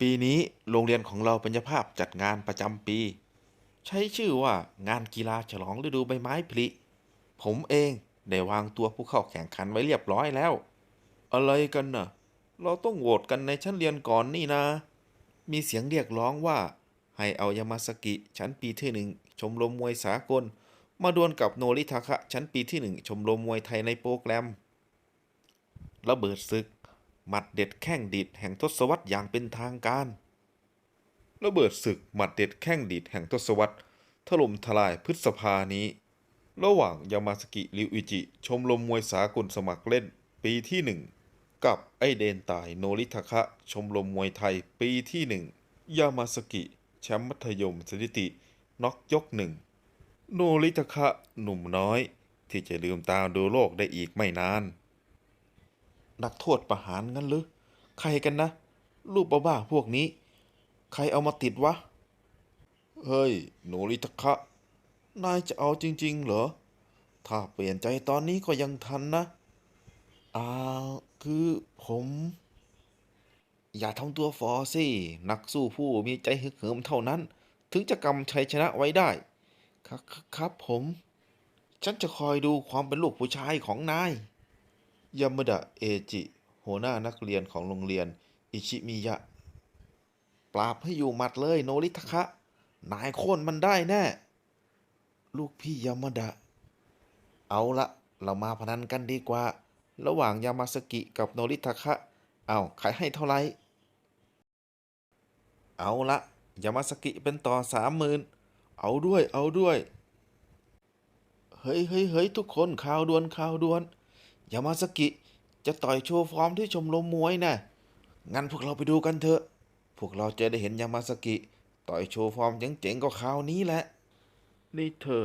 ปีนี้โรงเรียนของเราเป็นเจ้าภาพจัดงานประจำปี ใช้ชื่อว่างานกีฬาฉลองฤดูใบไม้ผลิ ผมเองได้วางตัวผู้เข้าแข่งขันไว้เรียบร้อยแล้ว อะไรกันน่ะ เราต้องโหวตกันในชั้นเรียนก่อนนี่นะ มีเสียงเรียกร้องว่า ให้เอายามาสกิชั้นปีที่หนึ่งชมรมมวยสากล มาดวลกับโนริทาคะชั้นปีที่หนึ่งชมรมมวยไทยในโปรแกรมระเบิดศึก หมัดเด็ดแข้งดีดแห่งทศวรรษอย่างเป็นทางการระเบิดศึกหมัดเด็ดแข้งดีดแห่งทศวรรษถล่มทลายพฤษภานี้ ระหว่างยามาสกิริวอิจิ ชมรมมวยสากลสมัครเล่นปีที่หนึ่งกับไอเดนตายโนริทาคะชมรมมวยไทยปีที่หนึ่งยามาสกิแชมป์มัธยมสถิติน็อกยกหนึ่งโนริทาคะหนุ่มน้อย ที่จะลืมตาดูโลกได้อีกไม่นาน นักโทษประหารงั้นหรือ ใครกันนะ รูปบ้าๆพวกนี้ ใครเอามาติดวะ เฮ้ยโนริทคะ นายจะเอาจริง ๆ เหรอ ถ้าเปลี่ยนใจตอนนี้ก็ยังทันนะ อ่า คือผม อย่าทำตัวฟอสิ นักสู้ผู้มีใจฮึกเหิมเท่านั้น ถึงจะกำชัยชนะไว้ได้ ครับครับผม ฉันจะคอยดูความเป็นลูกผู้ชายของนาย ยามาดะเอจิ หัวหน้านักเรียนของโรงเรียน อิชิมิยะ ปราบให้อยู่หมัดเลยโนริทะคะ นายโค่นมันได้แน่ ลูกพี่ยามาดะ เอาละเรามาพนันกันดีกว่า ระหว่างยามาสกิกับโนริทะคะ เอาใครให้เท่าไหร่ เอาละยามาสกิเป็นต่อสามหมื่นเอาด้วย เอาด้วย เฮ้ยเฮ้ยเฮ้ยทุกคนข่าวด่วนข่าวด่วน ยามาสกิ จะต่อยโชว์ฟอร์มที่ชมรมมวยนะงั้นพวกเราไปดูกันเถอะ พวกเราจะได้เห็นยามาสกิ ต่อยโชว์ฟอร์มเจ๋งๆก็คราวนี้แหละ นี่เธอ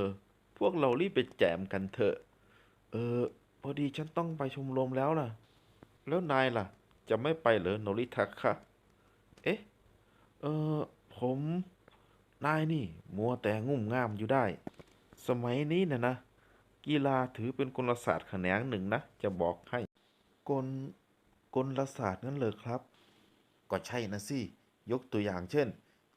พวกเรารีบไปแจมกันเถอะ เออ พอดีฉันต้องไปชมรมแล้วล่ะ แล้วนายล่ะ จะไม่ไปเหรอโนริทะคะเอ๊ะ เออผมนายนี่ มัวแต่งุ่มง่ามอยู่ได้ สมัยนี้นะนะ กีฬาถือเป็นกลศาสตร์แขนงหนึ่งนะ จะบอกให้ กลกลศาสตร์นั่นเลยครับ ก็ใช่นะสิ ยกตัวอย่างเช่น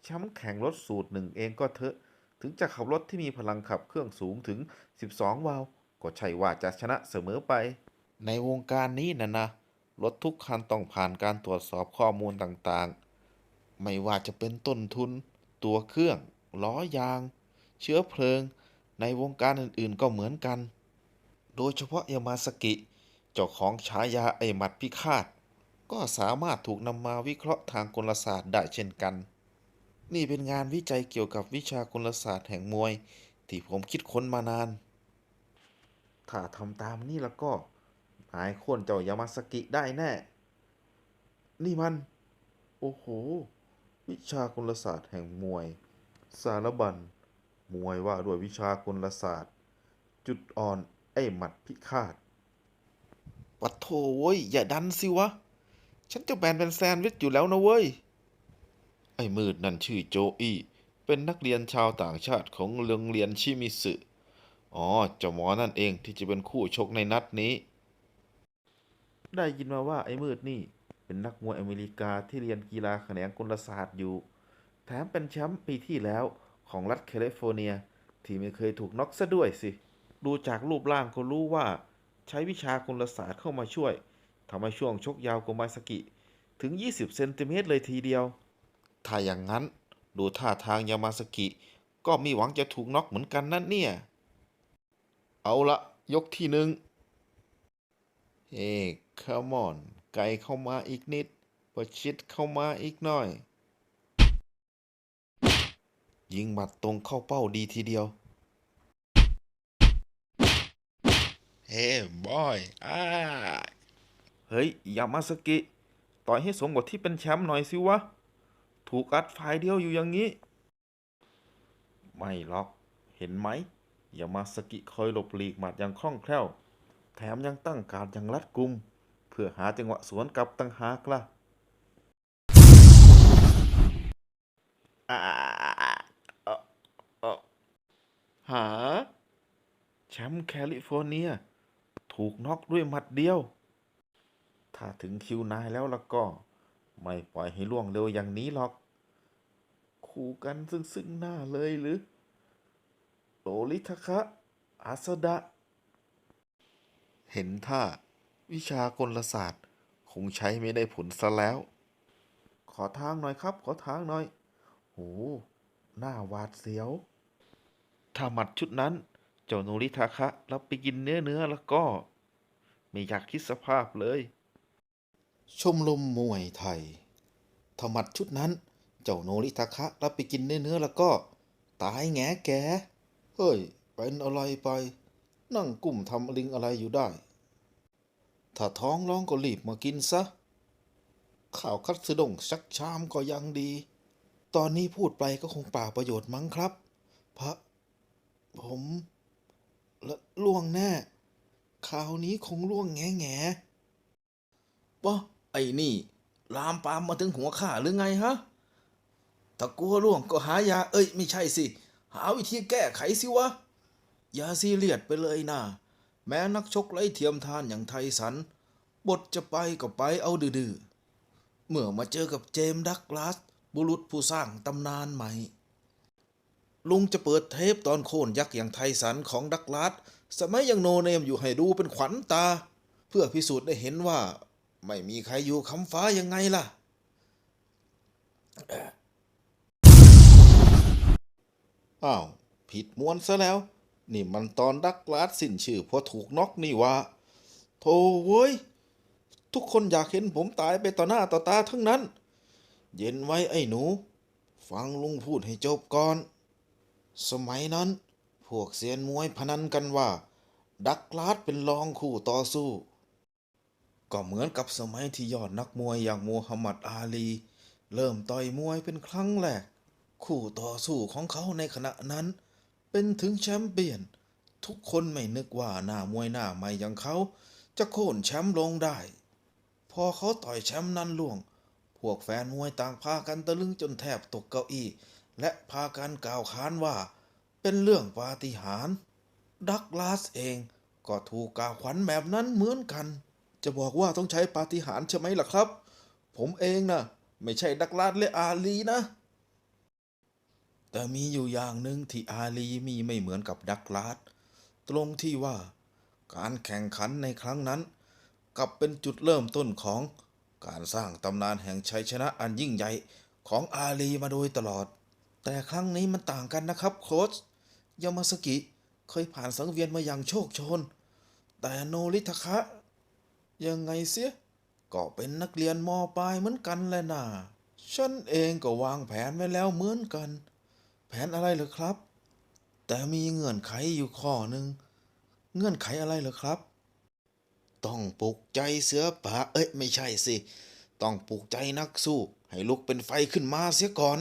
แชมป์แข่งรถสูตรหนึ่งเองก็เถอะ ถึงจะขับรถที่มีพลังขับเครื่องสูงถึง 12 วาล์วก็ใช่ว่าจะชนะเสมอไป ในวงการนี้นะนะ รถทุกคันต้องผ่านการตรวจสอบข้อมูลต่างๆ ไม่ว่าจะเป็นต้นทุน ตัวเครื่อง ล้อยาง เชื้อเพลิง ในวงการอื่นๆก็เหมือนกัน โดยเฉพาะยามาสกิ เจ้าของฉายาไอหมัดพิฆาต ก็สามารถถูกนำมาวิเคราะห์ทางกลศาสตร์ได้เช่นกัน นี่เป็นงานวิจัยเกี่ยวกับวิชากลศาสตร์แห่งมวย ที่ผมคิดค้นมานาน ถ้าทำตามนี่แล้วก็หายโค่นเจ้ายามาสกิได้แน่ นี่มัน โอ้โห วิชากลศาสตร์แห่งมวย สารบัญ มวยว่าด้วยวิชากลศาสตร์ จุดอ่อนไอ้หมัดพิฆาต ปัดโถเว้ย อย่าดันสิวะ ฉันจะแบนเป็นแซนด์วิชอยู่แล้วนะเว้ย ไอ้มืดนั่นชื่อโจอี้ เป็นนักเรียนชาวต่างชาติของโรงเรียนชิมิสึอ๋อเจ้าหมอนั่นเองที่จะเป็นคู่ชกในนัดนี้ ได้ยินมาว่าไอ้มืดนี่ เป็นนักมวยอเมริกาที่เรียนกีฬาแขนงกลศาสตร์อยู่ แถมเป็นแชมป์ปีที่แล้ว ของรัฐแคลิฟอร์เนีย ที่ไม่เคยถูกน็อกซะด้วยสิ ดูจากรูปร่างก็รู้ว่า ใช้วิชากลศาสตร์เข้ามาช่วยทำให้ช่วงชกยาวกว่ามาสกิถึง 20 เซนติเมตรเลยทีเดียว ถ้าอย่างนั้น ดูท่าทางยามาสกิ ก็มีหวังจะถูกน็อกเหมือนกันนั่นเนี่ย เอาละยกที่หนึ่งเฮ้คามอน ไกลเข้ามาอีกนิดประชิดเข้ามาอีกหน่อย ยิงหมัดตรงเข้าเป้าดีทีเดียว เฮ้บอยอ้าเฮ้ยยามาสกิ ต่อยให้สมกับที่เป็นแชมป์หน่อยสิวะ ถูกอัดฝ่ายเดียวอยู่อย่างนี้ ไม่หรอก เห็นไหมยามาสกิคอยหลบหลีกหมัดอย่างคล่องแคล่ว แถมยังตั้งการดอย่างรัดกุม เพื่อหาจังหวะสวนกลับตั้งหากล่ะอ่าเอ่อเอ่อ หา แชมป์แคลิฟอร์เนีย ถูกน็อกด้วยหมัดเดียว ถ้าถึงคิวนายแล้วล่ะก็ ไม่ปล่อยให้ล่วงเร็วอย่างนี้หรอก คู่กันซึ่งซึ่งหน้าเลยหรือโลลิทคะอาสดะ เห็นท่า วิชากลศาสตร์ คงใช้ไม่ได้ผลซะแล้ว ขอทางหน่อยครับ ขอทางหน่อยโหหน้าหวาดเสียว ถ้าหมัดชุดนั้น เจ้าโนริทาคะรับไปกินเนื้อเนื้อแล้วก็ ไม่อยากคิดสภาพเลย ชมรมมวยไทยถมัดชุดนั้น เจ้าโนริทาคะรับไปกินเนื้อเนื้อแล้วก็ ตายแงแก เฮ้ย เป็นอะไรไป นั่งกลุ่มทำลิงอะไรอยู่ได้ ถ้าท้องร้องก็รีบมากินซะ ข่าวคัตสึดงชักชามก็ยังดี ตอนนี้พูดไปก็คงป่าประโยชน์มั้งครับ พระ ผมละล่วงแน่คราวนี้คงล่วงแง่แง่ปะไอ้นี่ ลามปามมาถึงหัวข้าหรือไงฮะถ้ากลัวล่วงก็หายา เอ้ย ไม่ใช่สิ หาวิธีแก้ไขสิวะ อย่าซีเรียสไปเลยนะ แม้นักชกไร้เทียมทานอย่างไทสัน บทจะไปก็ไปเอาดื้อเมื่อมาเจอกับเจมส์ดักลาส บุรุษผู้สร้างตำนานใหม่ ลุงจะเปิดเทปตอนโค่นยักษ์อย่างไทสันของดักลาสสมัยยังโนเนมอยู่ให้ดูเป็นขวัญตา เพื่อพิสูจน์ได้เห็นว่า ไม่มีใครอยู่คำฟ้ายังไงล่ะ อ้าว ผิดม้วนซะแล้ว นี่มันตอนดักลาสสิ้นชื่อเพราะถูกน็อกนี่วะโธ่เว้ย ทุกคนอยากเห็นผมตายไปต่อหน้าต่อตาทั้งนั้น เย็นไว้ไอ้หนู ฟังลุงพูดให้จบก่อน สมัยนั้น พวกเซียนมวยพนันกันว่า ดักลาสเป็นรองคู่ต่อสู้ ก็เหมือนกับสมัยที่ยอดนักมวยอย่างมูฮัมหมัดอาลี เริ่มต่อยมวยเป็นครั้งแรก คู่ต่อสู้ของเขาในขณะนั้น เป็นถึงแชมป์เปี้ยน ทุกคนไม่นึกว่าหน้ามวยหน้าใหม่อย่างเขา จะโค่นแชมป์ลงได้ พอเขาต่อยแชมป์นั้นล่วง พวกแฟนมวยต่างพากันตะลึงจนแทบตกเก้าอี้ และพากันกล่าวค้านว่าเป็นเรื่องปาฏิหาริย์ดักลาสเองก็ถูกกล่าวขวัญแบบนั้นเหมือนกัน จะบอกว่าต้องใช้ปาฏิหาริย์ใช่ไหมล่ะครับ ผมเองนะไม่ใช่ดักลาสและอาลีนะ แต่มีอยู่อย่างหนึ่งที่อาลีมีไม่เหมือนกับดักลาสตรงที่ว่า การแข่งขันในครั้งนั้นกลับเป็นจุดเริ่มต้นของการสร้างตำนานแห่งชัยชนะอันยิ่งใหญ่ของอาลีมาโดยตลอด แต่ครั้งนี้มันต่างกันนะครับโค้ชยามาสกิเคยผ่านสังเวียนมาอย่างโชคโชน แต่โนริทาคะ ยังไงเสีย ก็เป็นนักเรียนมปลายเหมือนกันแหละนะฉันเองก็วางแผนไว้แล้วเหมือนกัน แผนอะไรเหรอครับ แต่มีเงื่อนไขอยู่ข้อหนึ่งเงื่อนไขอะไรเหรอครับ ต้องปลุกใจเสือป่าเอ้ยไม่ใช่สิ ต้องปลุกใจนักสู้ ให้ลุกเป็นไฟขึ้นมาเสียก่อน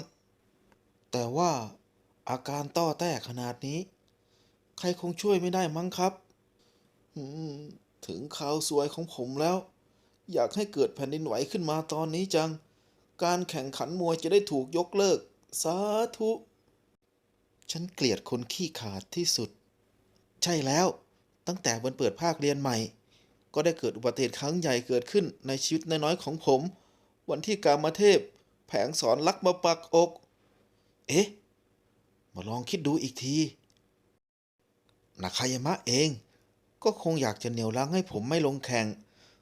แต่ว่าอาการต้อแต้ขนาดนี้ ใครคงช่วยไม่ได้มั้งครับถึงข่าวสวยของผมแล้ว อยากให้เกิดแผ่นดินไหวขึ้นมาตอนนี้จัง การแข่งขันมวยจะได้ถูกยกเลิก สาธุ ฉันเกลียดคนขี้ขาดที่สุด ใช่แล้ว ตั้งแต่วันเปิดภาคเรียนใหม่ ก็ได้เกิดอุบัติเหตุครั้งใหญ่เกิดขึ้นในชีวิตน้อยๆของผม วันที่กามเทพ แผงสอนลักมาปักอก เอ๊ะ มาลองคิดดูอีกที นาคายามะเอง ก็คงอยากจะเหนี่ยวรั้งให้ผมไม่ลงแข่ง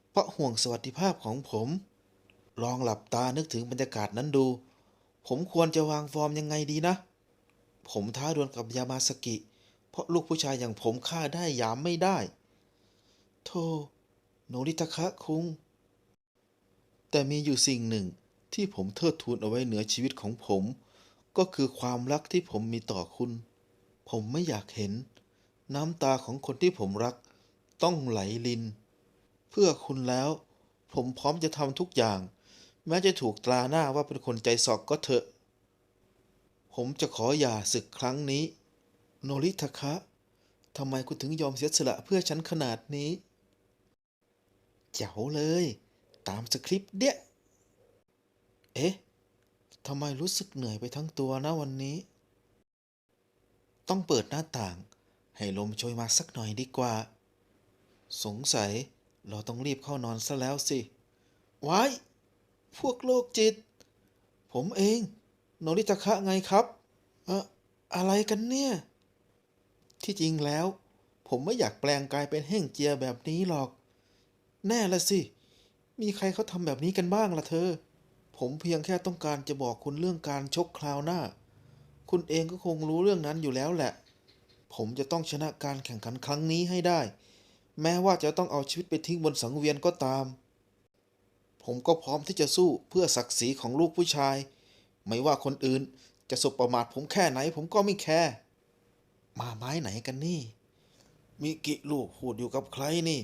เพราะห่วงสวัสดิภาพของผม ลองหลับตานึกถึงบรรยากาศนั้นดู ผมควรจะวางฟอร์มยังไงดีนะ ผมท้าดวลกับยามาสกิ เพราะลูกผู้ชายอย่างผมฆ่าได้ยามไม่ได้ โธ่โนริตะคะคุง แต่มีอยู่สิ่งหนึ่งที่ผมเทิดทูนเอาไว้เหนือชีวิตของผม ก็คือความรักที่ผมมีต่อคุณ ผมไม่อยากเห็น น้ำตาของคนที่ผมรัก ต้องไหลลิน เพื่อคุณแล้ว ผมพร้อมจะทำทุกอย่าง แม้จะถูกตราหน้าว่าเป็นคนใจสอกก็เถอะ ผมจะขอหย่าศึกครั้งนี้ โนริทะคะทำไมคุณถึงยอมเสียสละเพื่อฉันขนาดนี้ เจ๋วเลย ตามสคริปต์เดี้ย เอ๊ะ ทำไมรู้สึกเหนื่อยไปทั้งตัวนะวันนี้ ต้องเปิดหน้าต่าง ให้ลมโชยมาสักหน่อยดีกว่า สงสัยเราต้องรีบเข้านอนซะแล้วสิ ไว้ พวกโรคจิต ผมเองโนริตะคะไงครับ เอ่ออะไรกันเนี่ย ที่จริงแล้ว ผมไม่อยากแปลงกายเป็นเฮ่งเจียแบบนี้หรอก แน่ละสิ มีใครเขาทำแบบนี้กันบ้างล่ะเธอ ผมเพียงแค่ต้องการจะบอกคุณเรื่องการชกคราวหน้า คุณเองก็คงรู้เรื่องนั้นอยู่แล้วแหละ ผมจะต้องชนะการแข่งขันครั้งนี้ให้ได้ แม้ว่าจะต้องเอาชีวิตไปทิ้งบนสังเวียนก็ตาม ผมก็พร้อมที่จะสู้เพื่อศักดิ์ศรีของลูกผู้ชาย ไม่ว่าคนอื่นจะสบประมาทผมแค่ไหน ผมก็ไม่แคร์มาไม้ไหนกันนี่ มีกิลูกพูดอยู่กับใครนี่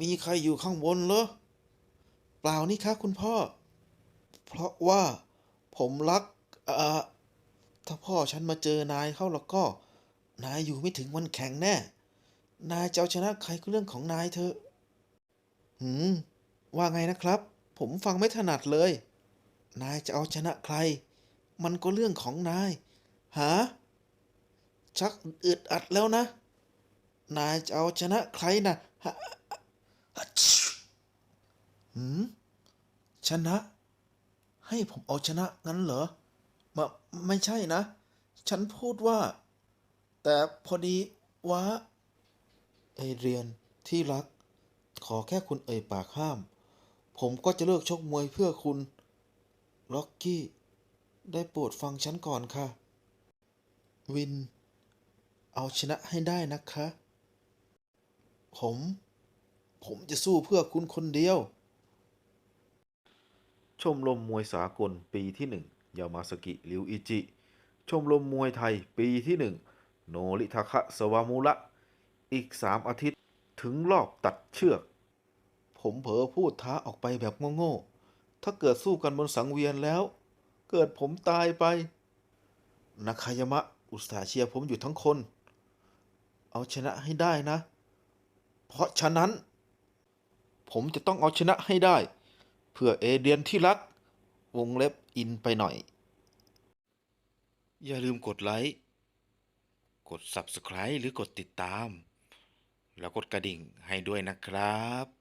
มีใครอยู่ข้างบนเหรอ เปล่านี่คะคุณพ่อ เพราะว่าผมรักอ่อถ้าพ่อฉันมาเจอนายเข้าแล้วก็ นายอยู่ไม่ถึงวันแข่งแน่ นายจะเอาชนะใครก็เรื่องของนายเถอะ หืม ว่าไงนะครับ ผมฟังไม่ถนัดเลย นายจะเอาชนะใคร มันก็เรื่องของนาย หา ชักอึดอัดแล้วนะ นายจะเอาชนะใครนะฮะหืม ชนะ ให้ผมเอาชนะงั้นเหรอมาไม่ใช่นะ ฉันพูดว่า แต่พอดีว่าเอเดรียนที่รัก ขอแค่คุณเอ่ยปากห้าม ผมก็จะเลิกชกมวยเพื่อคุณล็อกกี้ ได้โปรดฟังฉันก่อนค่ะ วิน เอาชนะให้ได้นะคะ ผม ผมจะสู้เพื่อคุณคนเดียว ชมรมมวยสากลปีที่หนึ่งยามาสกิริวอิจิ ชมรมมวยไทยปีที่หนึ่งโนริทาคะสวามุระ อีกสามอาทิตย์ถึงรอบตัดเชือก ผมเผลอพูดท้าออกไปแบบโง่ๆ ถ้าเกิดสู้กันบนสังเวียนแล้ว เกิดผมตายไปนาคายามะอุตสาเชียผมอยู่ทั้งคน เอาชนะให้ได้นะ เพราะฉะนั้น ผมจะต้องเอาชนะให้ได้ เพื่อเอเดียนที่รัก วงเล็บอินไปหน่อย อย่าลืมกดไลค์ กด Subscribe หรือกดติดตาม แล้วกดกระดิ่งให้ด้วยนะครับ